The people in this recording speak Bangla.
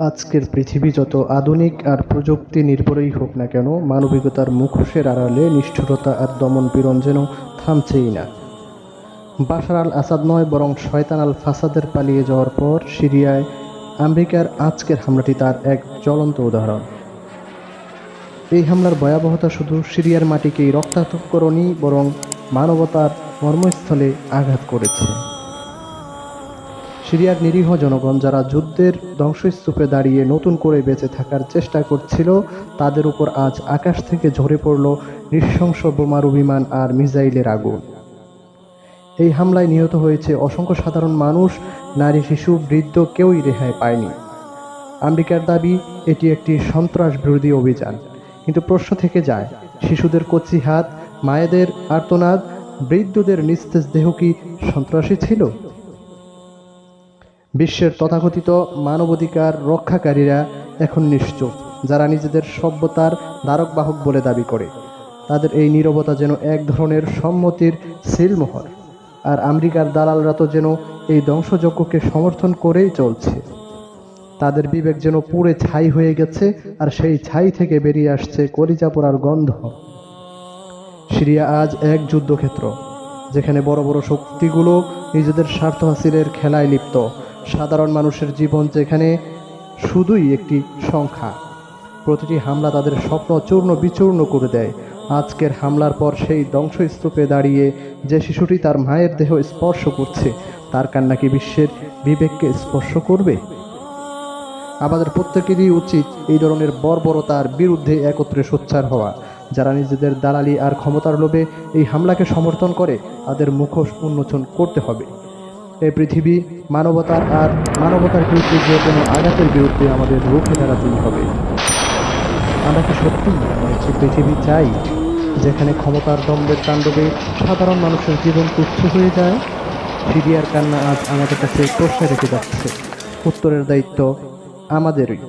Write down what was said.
আজকের পৃথিবী যত আধুনিক আর প্রযুক্তি নির্ভরই হোক না কেন, মানবিকতার মুখোশের আড়ালে নিষ্ঠুরতা আর দমন পীড়ন যেন থামছেই না। বাশার আল আসাদ নয়, বরং শয়তান আল ফাসাদের পালিয়ে যাওয়ার পর সিরিয়ায় আমেরিকার আজকের হামলাটি তার এক জ্বলন্ত উদাহরণ। এই হামলার ভয়াবহতা শুধু সিরিয়ার মাটিকেই রক্তাক্ত করেনি, বরং মানবতার মর্মস্থলে আঘাত করেছে। সিরিয়ার নিরীহ জনগণ যারা যুদ্ধের ধ্বংসস্তূপে দাঁড়িয়ে নতুন করে বেঁচে থাকার চেষ্টা করছিল, তাদের উপর আজ আকাশ থেকে ঝরে পড়ল নৃশংস বোমারু বিমান আর মিসাইলের আগুন। এই হামলায় নিহত হয়েছে অসংখ্য সাধারণ মানুষ, নারী, শিশু, বৃদ্ধ কেউই রেহাই পায়নি। আমেরিকার দাবি, এটি একটি সন্ত্রাস বিরোধী অভিযান। কিন্তু প্রশ্ন থেকে যায়, শিশুদের কচি হাত, মায়েদের আর্তনাদ, বৃদ্ধদের নিস্তেজ দেহ কি সন্ত্রাসী ছিল? বিশ্বের তথাকথিত মানবাধিকার রক্ষাকারীরা এখন নিশ্চুপ, যারা নিজেদের সভ্যতার ধারক বাহক বলে দাবি করে। তাদের এই নীরবতা যেন এক ধরনের সম্মতির সিলমোহর, আর আমেরিকার দালালরা তো যেন এই ধ্বংসযজ্ঞকে সমর্থন করেই চলছে। তাদের বিবেক যেন পুড়ে ছাই হয়ে গেছে, আর সেই ছাই থেকে বেরিয়ে আসছে কলিজা পোড়ার গন্ধ। সিরিয়া আজ এক যুদ্ধক্ষেত্র, যেখানে বড় বড় শক্তিগুলো নিজেদের স্বার্থ হাসিলের খেলায় লিপ্ত সাধারণ মানুষের জীবন যেখানে শুধুই একটি সংখ্যা। প্রতিটি হামলা তাদের স্বপ্ন চূর্ণ বিচূর্ণ করে দেয়। আজকের হামলার পর সেই ধ্বংসস্তূপে দাঁড়িয়ে যে শিশুটি তার মায়ের দেহ স্পর্শ করছে, তার কান্না কি বিশ্বের বিবেককে স্পর্শ করবে? আমাদের প্রত্যেকেরই উচিত এই ধরনের বর্বরতার বিরুদ্ধে একত্রে সোচ্চার হওয়া। যারা নিজেদের দালালি আর ক্ষমতার লোভে এই হামলাকে সমর্থন করে, তাদের মুখোশ উন্মোচন করতে হবে। এই পৃথিবী মানবতার আর মানবতার বিরুদ্ধে যে কোনো আঘাতের বিরুদ্ধে আমাদের রুখে দাঁড়াতেই হবে। আমরা কি সত্যি একটি পৃথিবী চাই, যেখানে ক্ষমতার দ্বন্দ্বের তাণ্ডবে সাধারণ মানুষের জীবন তুচ্ছ হয়ে যায়? সিরিয়ার কান্না আজ আমাদের কাছে প্রশ্নে রেখে যাচ্ছে। উত্তরের দায়িত্ব আমাদেরই।